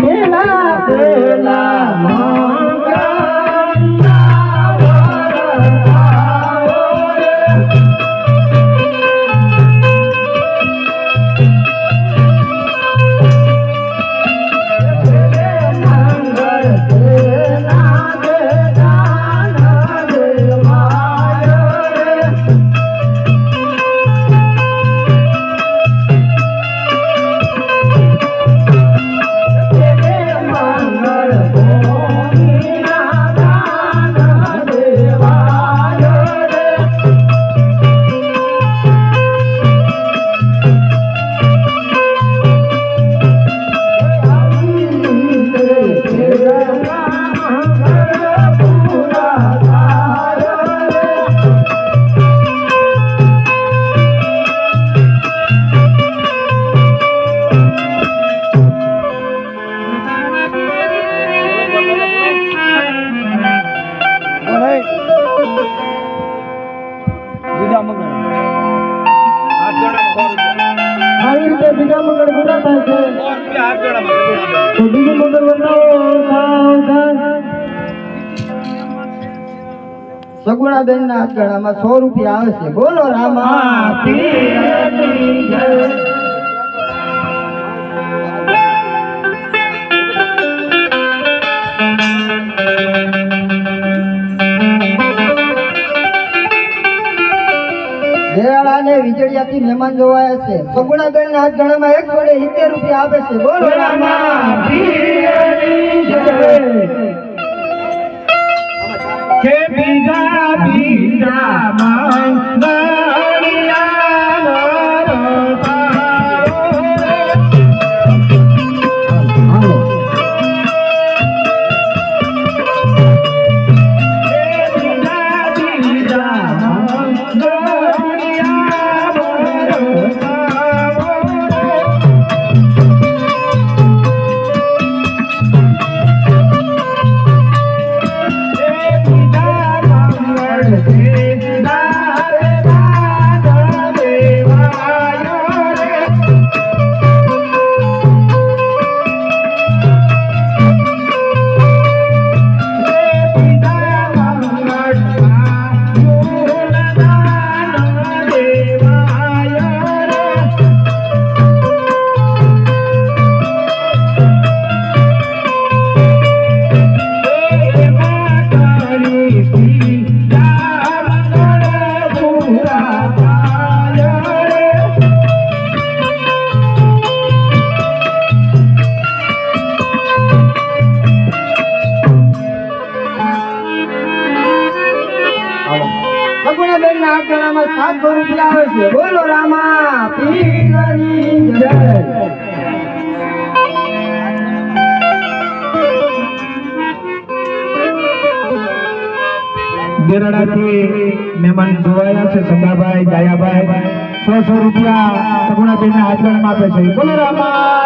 Bela, bela. બીજા મંગળ. હાથ સો રૂપિયા. આવી રીતે બીજા મંગળ પૂરા થાય છે. હાથ ગણામાં તો બીજું મંગળ બતાવો સગુણાબેન ના હાથગણામાં સો રૂપિયા આવે છે. બોલો રામા દેરાળા ને વીજળિયાથી મહેમાન જોવાયા છે. સગુણાબેન ના હાથગણામાં એક જોડે સિત્તેર રૂપિયા આવે છે. બોલો. સગુણાબેન ના ગળામાં સાતસો રૂપિયા આવે છે. બોલો રામા મહેમાન જોવાયા છે સદાભાઈ દયાભાઈ. સો સો રૂપિયા સગુણાબેન આપે છે. રામા